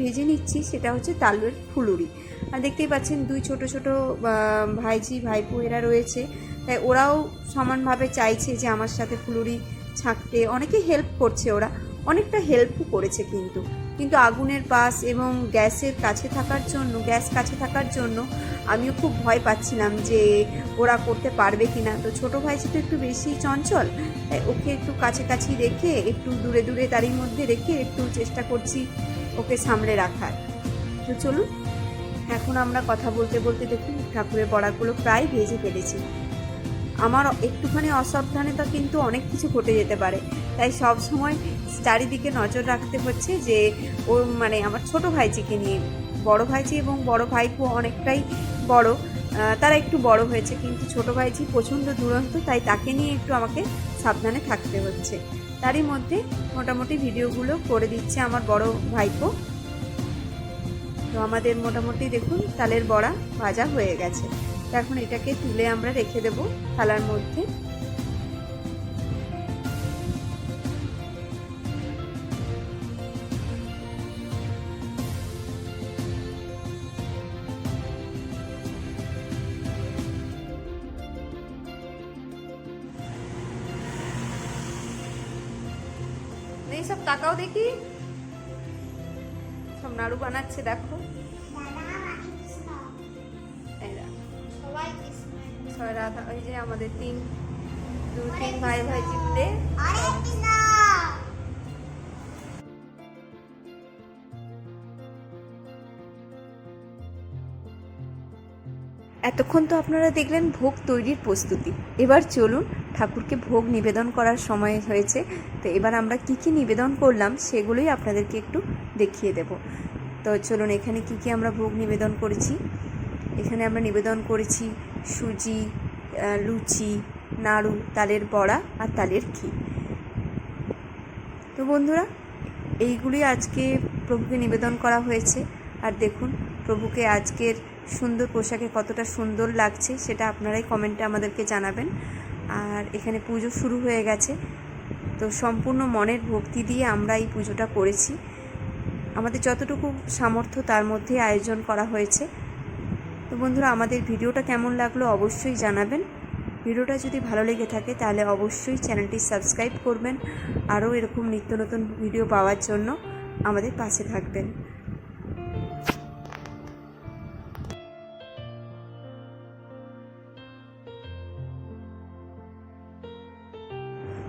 ভেজে নিচ্ছি, সেটা হচ্ছে তালের ফুলুরি। আর দেখতেই পাচ্ছেন দুই ছোট ছোট ভাইজি ভাইপো এরা রয়েছে। তাই ওরাও সমানভাবে চাইছে যে আমার সাথে ফুলুরি ছাঁকতে। অনেকে হেল্প করছে ওরা, অনেকটা হেল্পও করেছে কিন্তু। কিন্তু আগুনের পাশ এবং গ্যাসের কাছে থাকার জন্য, গ্যাস কাছে থাকার জন্য আমিও খুব ভয় পাচ্ছিলাম যে ওরা করতে পারবে কি না তো ছোটো ভাইজি তো একটু বেশি চঞ্চল, তাই ওকে একটু কাছাকাছি রেখে, একটু দূরে দূরে তারই মধ্যে রেখে একটু চেষ্টা করছি ওকে সামলে রাখার। তো চলুন, এখন আমরা কথা বলতে বলতে দেখুন, ঠাকুরের বড়াগুলো প্রায় ভেজে ফেলেছি। আমার একটুখানি অসাবধানতা কিন্তু অনেক কিছু ঘটে যেতে পারে। তাই সব সময় চারিদিকে নজর রাখতে হচ্ছে যে ও মানে আমার ছোট ভাইজিকে নিয়ে। বড় ভাইজি এবং বড় ভাইপো অনেকটাই বড়। তারা একটু বড় হয়েছে, কিন্তু ছোটো ভাইজি প্রচণ্ড দুরন্ত, তাই তাকে নিয়ে একটু আমাকে সাবধানে থাকতে হচ্ছে। তারই মধ্যে মোটামুটি ভিডিওগুলো করে দিচ্ছে আমার বড় ভাইপো। তো আমাদের মোটামুটি দেখুন, তালের বড়া ভাজা হয়ে গেছে। তো এখন এটাকে তুলে আমরা রেখে দেব থালার মধ্যে। এই সব তাকাও দেখি। সব নাড়ু বানাচ্ছে, দেখো। ছয় রাধা ওই যে আমাদের তিন, দু, তিন ভাই ভাই জিতলে। এতক্ষণ তো আপনারা দেখলেন ভোগ তৈরির প্রস্তুতি। এবার চলুন ঠাকুরকে ভোগ নিবেদন করার সময় হয়েছে। তো এবার আমরা কি কি নিবেদন করলাম সেগুলোই আপনাদেরকে একটু দেখিয়ে দেব। তো চলুন এখানে কি কি আমরা ভোগ নিবেদন করেছি। এখানে আমরা নিবেদন করেছি সুজি লুচি, নাড়ু, তালের বড়া আর তালের ঘি। তো বন্ধুরা, এইগুলি আজকে প্রভুকে নিবেদন করা হয়েছে। আর দেখুন, প্রভুকে আজকের সুন্দর পোশাকে কতটা সুন্দর লাগছে সেটা আপনারাই কমেন্টে আমাদেরকে জানাবেন। আর এখানে পুজো শুরু হয়ে গেছে। তো সম্পূর্ণ মনের ভক্তি দিয়ে আমরা এই পুজোটা করেছি। আমাদের যতটুকু সামর্থ্য তার মধ্যে আয়োজন করা হয়েছে। তো বন্ধুরা, আমাদের ভিডিওটা কেমন লাগল অবশ্যই জানাবেন। ভিডিওটা যদি ভালো লেগে থাকে তাহলে অবশ্যই চ্যানেলটি সাবস্ক্রাইব করবেন। আরও এরকম নিত্য নতুন ভিডিও পাওয়ার জন্য আমাদের পাশে থাকবেন।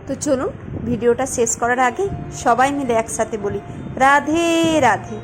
তো চলুন ভিডিওটা শেষ করার আগে সবাই মিলে একসাথে বলি রাধে রাধে।